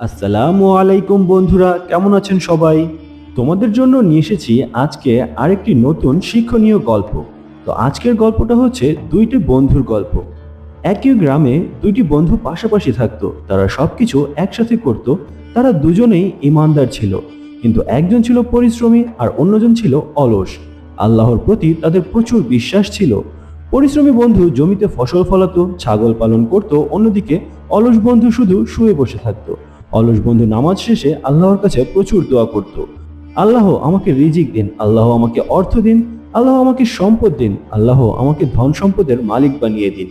আসসালামু আলাইকুম বন্ধুরা, কেমন আছেন সবাই? তোমাদের জন্য নিয়ে এসেছি আজকে আরেকটি নতুন শিক্ষণীয় গল্প। তো আজকের গল্পটা হচ্ছে দুইটি বন্ধুর গল্প। একই গ্রামে দুইটি বন্ধু পাশাপাশি থাকতো, তারা সবকিছু একসাথে করত, তারা দুজনেই ইমানদার ছিল। কিন্তু একজন ছিল পরিশ্রমী আর অন্যজন ছিল অলস। আল্লাহর প্রতি তাদের প্রচুর বিশ্বাস ছিল। পরিশ্রমী বন্ধু জমিতে ফসল ফলাতো, ছাগল পালন করত, অন্যদিকে অলস বন্ধু শুধু শুয়ে বসে থাকতো। অলস বন্ধু নামাজ শেষে আল্লাহর কাছে প্রচুর দোয়া করত। আল্লাহ আমাকে রিজিক দিন, আল্লাহ আমাকে অর্থ দিন, আল্লাহ আমাকে সম্পদ দিন, আল্লাহ আমাকে ধন সম্পদের মালিক বানিয়ে দিন।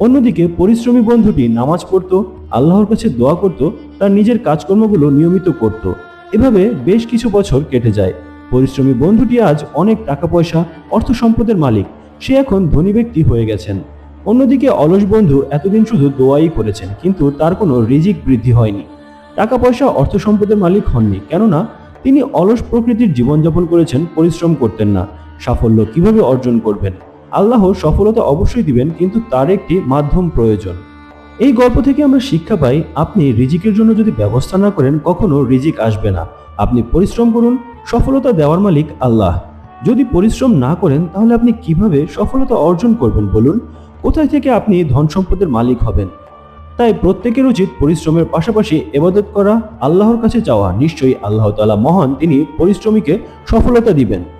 অন্যদিকে পরিশ্রমী বন্ধুটি নামাজ পড়ত, আল্লাহর কাছে দোয়া করত, তার নিজের কাজকর্মগুলো নিয়মিত করত। এভাবে বেশ কিছু বছর কেটে যায়। পরিশ্রমী বন্ধুটি আজ অনেক টাকা পয়সা, অর্থ সম্পদের মালিক। সে এখন ধনী ব্যক্তি হয়ে গেছেন। অন্যদিকে অলস বন্ধু এতদিন শুধু দোয়াই করেছেন, কিন্তু তার কোনো রিজিক বৃদ্ধি হয়নি। টাকা পয়সা অর্থ সম্পদের মালিক হননি। কেননা, তিনি অলস প্রকৃতির জীবনযাপন করেছেন, পরিশ্রম করতেন না। সাফল্য কীভাবে অর্জন করবেন? আল্লাহ সফলতা অবশ্যই দিবেন, কিন্তু তার একটি মাধ্যম প্রয়োজন। এই গল্প থেকে আমরা শিক্ষা পাই, আপনি রিজিকের জন্য যদি ব্যবস্থা না করেন, কখনো রিজিক আসবে না। আপনি পরিশ্রম করুন, সফলতা দেওয়ার মালিক আল্লাহ। যদি পরিশ্রম না করেন, তাহলে আপনি কীভাবে সফলতা অর্জন করবেন বলুন? কোথায় থেকে আপনি ধন সম্পদের মালিক হবেন? তাই প্রত্যেকের উচিত পরিশ্রমের পাশাপাশি এবাদত করা। আল্লাহর কাছে চাওয়া নিশ্চয়ই আল্লাহ তালা মহান। তিনি পরিশ্রমীকে সফলতা দিবেন।